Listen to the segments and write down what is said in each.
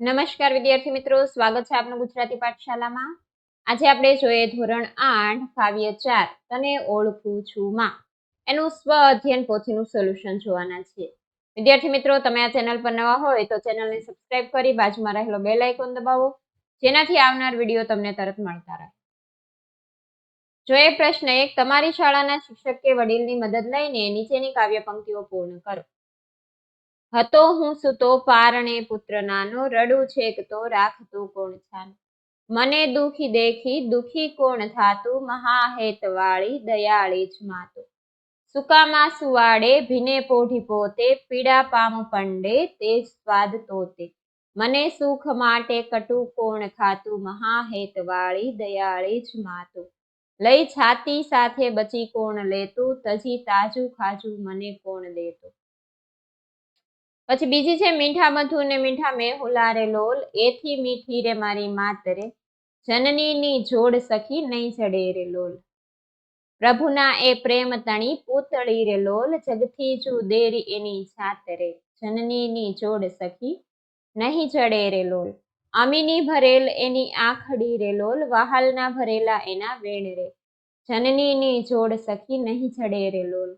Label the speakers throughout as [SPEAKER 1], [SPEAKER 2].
[SPEAKER 1] નમસ્કાર વિદ્યાર્થી મિત્રો, સ્વાગત છે આપનું ગુજરાતી પાઠશાલામાં આજે આપણે જોઈએ ધોરણ આઠ, કાવ્ય ચાર તને ઓળખું છું માં. એનું સ્વ અધ્યયન પોથીનું સોલ્યુશન જોવાના છીએ વિદ્યાર્થી મિત્રો, તમે આ ચેનલ પર નવા હોય તો ચેનલને સબસ્ક્રાઇબ કરી બાજુમાં રહેલો બેલ આઇકોન દબાવો, જેનાથી આવનાર વીડિયો તમને તરત મળતા રહે. જોઈએ પ્રશ્ન એક, તમારી શાળાના શિક્ષક કે વડીલની મદદ લઈને નીચેની કાવ્ય પંક્તિઓ પૂર્ણ કરો. હતો હું સુતો પારણે પુત્ર નાનો રડું છેકતો રાખતું કોણ છાન? મને દુખી દેખી, દુખી કોણ થાતું? મહાહેત વાળી દયાળી જ માતું. સુકામાં સુવાડે, ભીને પોઢી પોતે, પીડા પામ પંડે તે સ્વાદ તોતે. મને સુખ માટે કટુ કોણ ખાતું? મહાહેત વાળી દયાળી જ માતું. લઈ છાતી સાથે બચી કોણ લેતું? તજી તાજું ખાજું મને કોણ દેતું? પછી બીજી છે મીઠા મધુ ને મીઠા મેહુલા રે લોલ. એથી મીઠી રે મારી માતરે. જનનીની જોડ સખી નહીં ચડે રે લોલ. પ્રભુના એ પ્રેમ તણી પૂતળી રે લોલ. જગથી જુ દેરી એની છાતરે જનનીની જોડ સખી નહીં ચડે રે લોલ. અમીની ભરેલ એની આખડી રે લોલ. વહાલના ભરેલા એના વેણ રે. જનનીની જોડ સખી નહીં ચડે રે લોલ.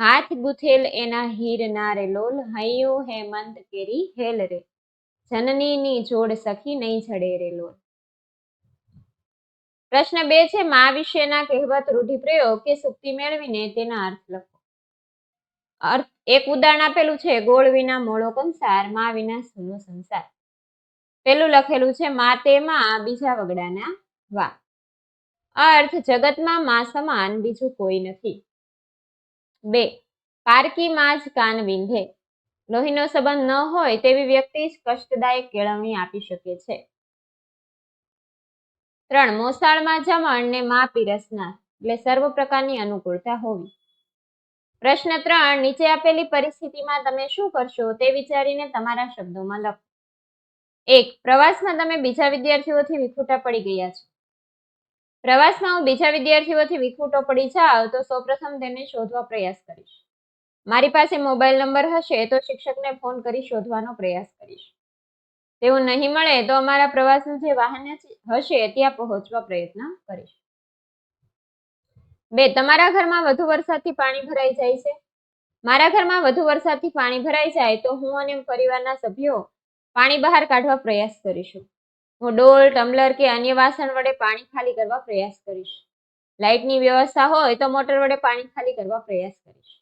[SPEAKER 1] હાથ ગુથેલ એના હીર નારે લોલ, હૈયું હેમંત કેરી હેલ રે. જનનીની જોડ સખી નહીં છડે રે લોલ. પ્રશ્ન બે છે, મા વિશેના કહેવત રૂઢિપ્રયોગ કે સુક્તિ મેળવીને તેના અર્થ લખો. અર્થ, એક ઉદાહરણ આપેલું છે, ગોળ વિના મોળો કંસાર, મા વિના સૂનો સંસાર. પેલું લખેલું છે, મા તે માં, બીજા વગડાના વા. અર્થ, જગતમાં મા સમાન, બીજું કોઈ નથી. બે. પારકીમાં જ કાન વિંધે. લોહીનો સંબંધ ન હોય તેવી વ્યક્તિ જ કષ્ટદાયક કેળવણી આપી શકે છે. ત્રણ. મોસાળમાં જમણ ને મા પીરસનાર એટલે સર્વ પ્રકારની અનુકૂળતા હોવી. પ્રશ્ન ત્રણ. નીચે આપેલી પરિસ્થિતિમાં તમે શું કરશો તે વિચારીને તમારા શબ્દોમાં લખો. એક. પ્રવાસમાં તમે બીજા વિદ્યાર્થીઓથી વિખૂટા પડી ગયા છો. પ્રવાસમાં હું બીજા વિદ્યાર્થીઓથી વિખૂટો પડી જાઉં તો સૌપ્રથમ તેને શોધવા પ્રયાસ કરીશ. મારી પાસે મોબાઈલ નંબર હશે તો શિક્ષકને ફોન કરી શોધવાનો પ્રયાસ કરીશ. તેવું નહીં મળે તો અમારા પ્રવાસનું જે વાહન હશે ત્યાં પહોંચવા પ્રયત્ન કરીશ. બે, તમારા ઘરમાં વધુ વરસાદથી પાણી ભરાઈ જાય છે? મારા ઘરમાં વધુ વરસાદથી પાણી ભરાઈ જાય તો હું અને પરિવારના સભ્યો પાણી બહાર કાઢવા પ્રયાસ કરીશું. હું ડોલ, ટમ્બલર કે અન્ય વાસણ વડે પાણી ખાલી કરવા પ્રયાસ કરીશ. લાઇટની વ્યવસ્થા હોય તો મોટર વડે પાણી ખાલી કરવા પ્રયાસ કરીશ.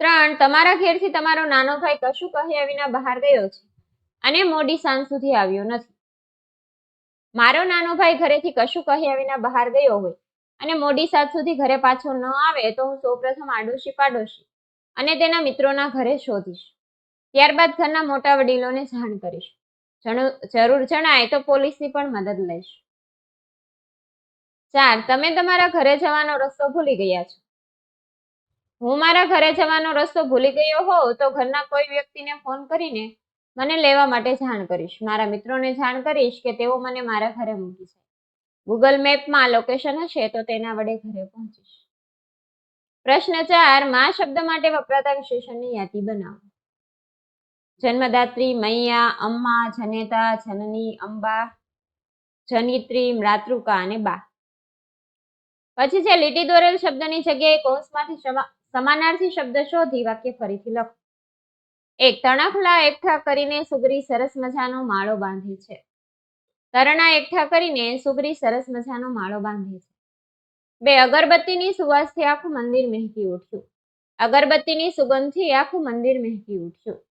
[SPEAKER 1] ત્રણ, તમારા ઘેરથી તમારો નાનો ભાઈ કશું કહ્યા વિના બહાર ગયો છે અને મોડી સાંજ સુધી આવ્યો નથી. મારો નાનો ભાઈ ઘરેથી કશું કહ્યા વિના બહાર ગયો હોય અને મોડી સાંજ સુધી ઘરે પાછો ન આવે તો હું સૌપ્રથમ આડોશી પાડોશી અને તેના મિત્રોના ઘરે શોધીશ. ત્યારબાદ ઘરના મોટા વડીલોને જાણ કરીશ. જરૂર જણાય તો પોલીસની પણ મદદ લઈશ. ચાર તમે તમારા ઘરે જવાનો રસ્તો ભૂલી ગયા છો. હું મારા ઘરે જવાનો રસ્તો ભૂલી ગયો હોઉં તો ઘરના કોઈ વ્યક્તિને ફોન કરીને મને લેવા માટે જાણ કરીશ. મારા મિત્રોને જાણ કરીશ કે તેઓ મને મારા ઘરે મૂકી જાય. ગૂગલ મેપમાં લોકેશન હશે તો તેના વડે ઘરે પહોંચીશ. પ્રશ્ન ચાર, મા શબ્દ માટે વપરાતા વિશેષણની યાદી બનાવો. જન્મદાત્રી મૈયા, અમ્મા, જનેતા, જનની અંબા, જનિત્રી માતૃકા અને બા. પછી છે લીટી દોરેલ શબ્દની જગ્યાએ કૌંસમાંથી સમાનાર્થી શબ્દ શોધી વાક્ય ફરીથી લખો. એક તણખલા એકઠા કરીને સુગરી સરસ મજાનો માળો બાંધે છે. તરણા એકઠા કરીને સુગરી સરસ મજાનો માળો બાંધે છે. બે અગરબત્તીની સુવાસથી આખું મંદિર મહેકી ઉઠ્યું. અગરબત્તીની સુગંધથી આખું મંદિર મહેકી ઉઠ્યું.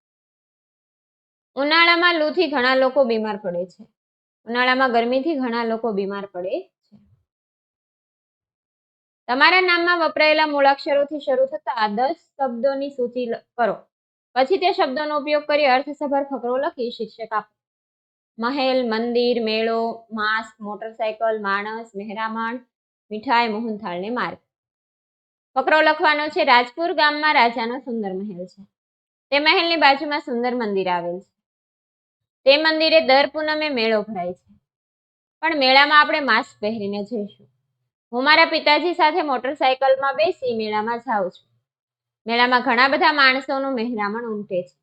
[SPEAKER 1] ઉનાળામાં લૂથી ઘણા લોકો બીમાર પડે છે. ઉનાળામાં ગરમીથી ઘણા લોકો બીમાર પડે છે. તમારા નામમાં વપરાયેલા મૂળાક્ષરોથી શરૂ થતા દસ શબ્દોની સૂચિ કરો. પછી તે શબ્દોનો ઉપયોગ કરી અર્થસભર ફકરો લખી શિક્ષક આપો. મહેલ, મંદિર, મેળો માસ્ક મોટરસાયકલ, માણસ, મહેરામણ, મીઠાઈ, મોહનથાળને માર્ગ. ફકરો લખવાનો છે, રાજપુર ગામમાં રાજાનો સુંદર મહેલ છે. તે મહેલની બાજુમાં સુંદર મંદિર આવેલ છે. તે મંદિરે દર પૂનમે મેળો ભરાય છે. પણ મેળામાં આપણે માસ્ક પહેરીને જઈશું. હું મારા પિતાજી સાથે મોટરસાયકલમાં બેસી મેળામાં જાઉં છું. મેળામાં ઘણા બધા માણસોનું મહેરામણ ઉમટે છે.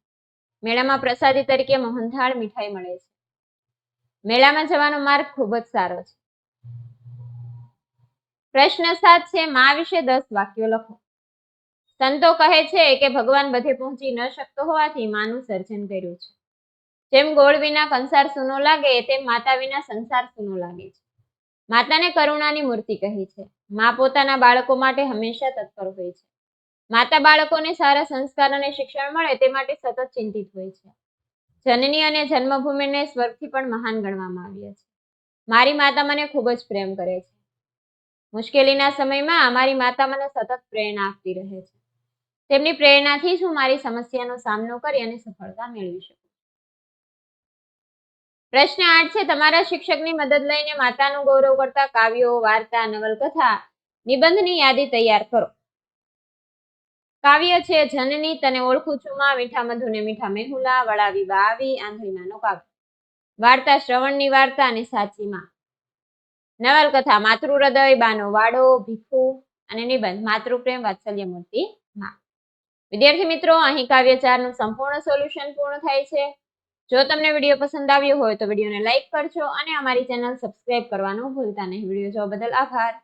[SPEAKER 1] મેળામાં પ્રસાદી તરીકે મોહનથાળ મીઠાઈ મળે છે. મેળામાં જવાનો માર્ગ ખૂબ જ સારો છે. પ્રશ્ન સાત છે, મા વિશે દસ વાક્યો લખો. સંતો કહે છે કે ભગવાન બધે પહોંચી ન શકતો હોવાથી માનું સર્જન કર્યું છે. જેમ ગોળ વિના કંસાર સૂનો લાગે, તેમ માતા વિના સંસાર સૂનો લાગે છે. માતાને કરુણાની મૂર્તિ કહી છે. મા પોતાના બાળકો માટે હંમેશા તત્પર હોય છે. માતા બાળકોને સારા સંસ્કાર અને શિક્ષણ મળે, તે માટે સતત ચિંતિત હોય છે. જનની અને જન્મભૂમિને સ્વર્ગથી પણ મહાન ગણવામાં આવ્યા છે. મારી માતા મને ખૂબ જ પ્રેમ કરે છે. મુશ્કેલીના સમયમાં અમારી માતા મને સતત પ્રેરણા આપતી રહે છે. તેમની પ્રેરણાથી જ હું મારી સમસ્યાનો સામનો કરી અને સફળતા મેળવી શકું પ્રશ્ન આઠ છે, તમારા શિક્ષકની મદદ લઈને માતાનું ગૌરવ કરતા કાવ્યો, વાર્તા, નવલકથા નિબંધની યાદી તૈયાર કરો. કાવ્ય છે, જનની તને ઓળખું છું માં, મીઠા મધુને મીઠા મેહુલા વળાવી બાવી આંધળીમાંનો કાવ્ય. વાર્તા શ્રવણની વાર્તા અને સાચી માં. નવલકથા માતૃ હૃદય બાનો વાડો, ભીખુ અને નિબંધ, માતૃપ્રેમ વાત્સલ્ય મૂર્તિ માં. વિદ્યાર્થી મિત્રો, અહીં કાવ્ય ચારનું સંપૂર્ણ સોલ્યુશન પૂર્ણ થાય છે. જો તમને વીડિયો પસંદ આવ્યો હોય તો વિડીયોને લાઈક કરજો અને અમારી ચેનલ સબસ્ક્રાઇબ કરવાનું ભૂલતા નહીં. વીડિયો જોવા બદલ આભાર.